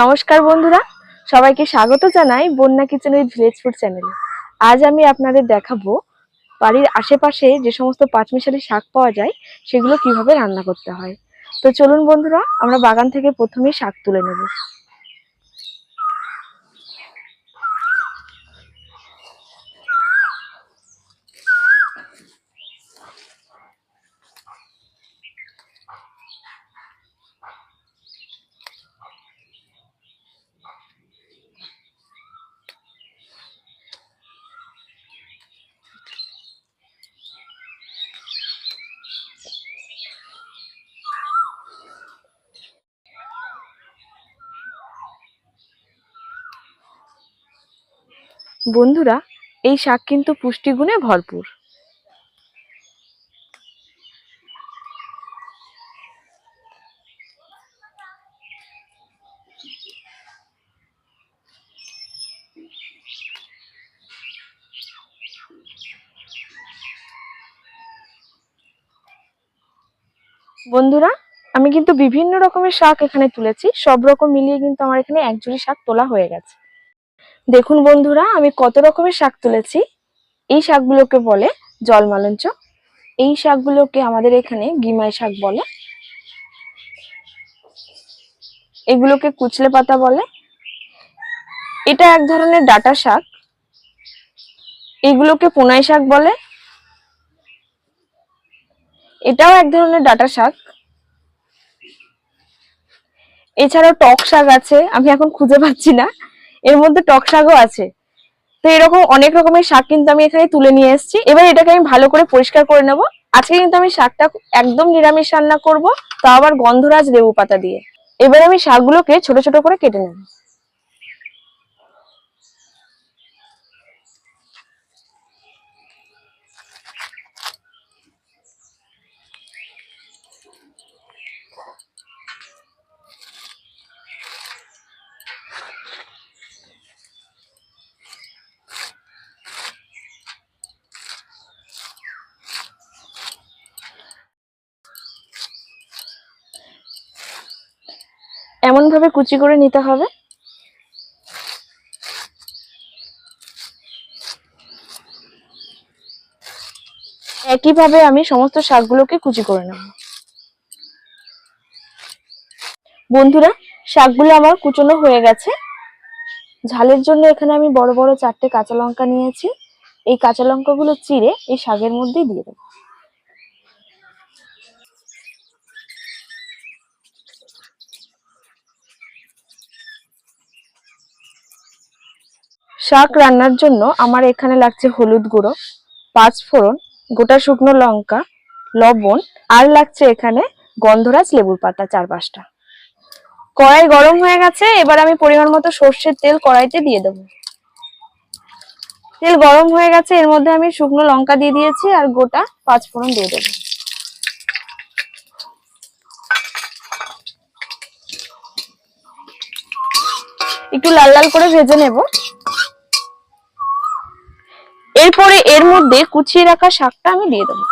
নমস্কার বন্ধুরা, সবাইকে স্বাগত জানাই বন্যা কিচেন উইথ ভিলেজ ফুড চ্যানেলে। আজ আমি আপনাদের দেখাবো বাড়ির আশেপাশে যে সমস্ত পাঁচমিশালি শাক পাওয়া যায়, সেগুলো কীভাবে রান্না করতে হয়। তো চলুন বন্ধুরা, আমরা বাগান থেকে প্রথমেই শাক তুলে নেব। বন্ধুরা, এই শাক কিন্তু পুষ্টিগুণে ভরপুর। বন্ধুরা, আমি কিন্তু বিভিন্ন রকমের শাক এখানে তুলেছি। সব রকম মিলিয়ে কিন্তু আমার এখানে এক ঝুড়ি শাক তোলা হয়ে গেছে। দেখুন বন্ধুরা, আমি কত রকমের শাক তুলেছি। এই শাকগুলোকে বলে জলমালঞ্চ। এই শাকগুলোকে আমাদের এখানে গিমাই শাক বলে। এগুলোকে কুচলে পাতা বলে। এটা এক ধরনের ডাটা শাক। এগুলোকে পোনাই শাক বলে। এটাও এক ধরনের ডাটা শাক। এছাড়াও টক শাক আছে, আমি এখন খুঁজে পাচ্ছি না। এর মধ্যে টক শাকও আছে। তো এরকম অনেক রকমের শাক কিন্তু আমি এখানে তুলে নিয়ে এসেছি। এবার এটাকে আমি ভালো করে পরিষ্কার করে নেব। আজকে কিন্তু আমি শাকটা একদম নিরামিষ রান্না করব, তা আবার গন্ধরাজ লেবু পাতা দিয়ে। এবার আমি শাকগুলোকে ছোট ছোট করে কেটে নেব। এমন ভাবে কুচি করে নিতে হবে? একইভাবে আমি সমস্ত শাকগুলোকে কুচি করে নেব। বন্ধুরা, শাকগুলো আমার কুচনো হয়ে গেছে। ঝালের জন্য এখানে আমি বড় বড় চারটে কাঁচা লঙ্কা নিয়েছি। এই কাঁচা লঙ্কাগুলো চিড়ে এই শাকের মধ্যেই দিয়ে দেবো। শাক রান্নার জন্য আমার এখানে লাগছে হলুদ গুঁড়ো, পাঁচ ফোড়ন, গোটা শুকনো লঙ্কা, লবণ, আর লাগছে এখানে গন্ধরাজ লেবুর পাতা চার পাঁচটা। কড়াই গরম হয়ে গেছে, এবার আমি পরিমাণ মতো সর্ষের তেল কড়াইতে দিয়ে দেবো। তেল গরম হয়ে গেছে, এর মধ্যে আমি শুকনো লঙ্কা দিয়ে দিয়েছি আর গোটা পাঁচ ফোড়ন দিয়ে দেবো। একটু লাল লাল করে ভেজে নেব। এরপরে এর মধ্যে কুচিয়ে রাখা শাকটা আমি দিয়ে দেবো।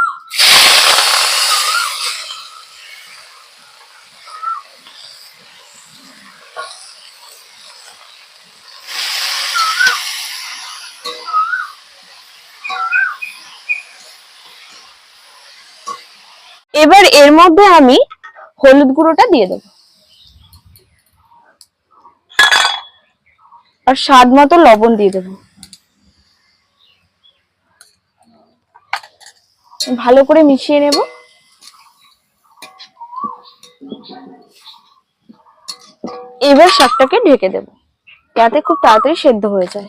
এবার এর মধ্যে আমি হলুদ গুঁড়োটা দিয়ে দেবো। আর স্বাদ মতো লবণ দিয়ে দেবো। ভালো করে মিশিয়ে নেব। এবার শাকটাকে ঢেকে দেব, যাতে খুব তাড়াতাড়ি সেদ্ধ হয়ে যায়।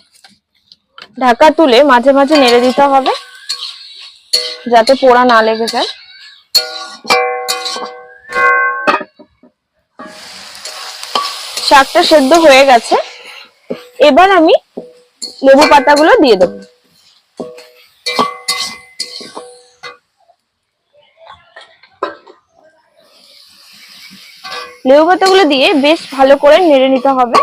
ঢাকা তুলে মাঝে মাঝে নেড়ে দিতে হবে, যাতে পোড়া না লেগে যায়। শাকটা সেদ্ধ হয়ে গেছে। এবার আমি লেবু পাতাগুলো দিয়ে দেবো। লেবু পাতাগুলো দিয়ে বেশ ভালো করে নেড়ে নিতে হবে।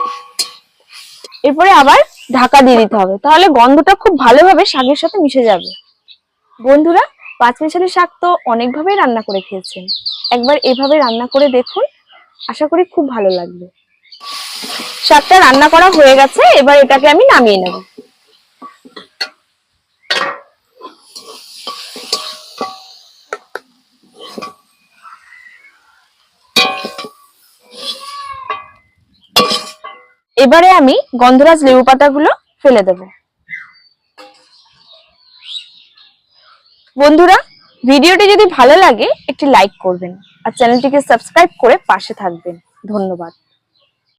এরপরে আবার ঢাকা দিয়ে দিতে হবে। তাহলে গন্ধটা খুব ভালোভাবে শাকের সাথে মিশে যাবে। বন্ধুরা, পাঁচমিশালি শাক তো অনেকভাবেই রান্না করে খেয়েছেন। একবার এভাবে রান্না করে দেখুন, আশা করি খুব ভালো লাগবে। শাকটা রান্না করা হয়ে গেছে, এবার এটাকে আমি নামিয়ে নেব। এবারে আমি গন্ধরাজ লেবু পাতাগুলো ফেলে দেব। বন্ধুরা, ভিডিওটি যদি ভালো লাগে, একটি লাইক করবেন আর চ্যানেলটিকে সাবস্ক্রাইব করে পাশে থাকবেন। ধন্যবাদ।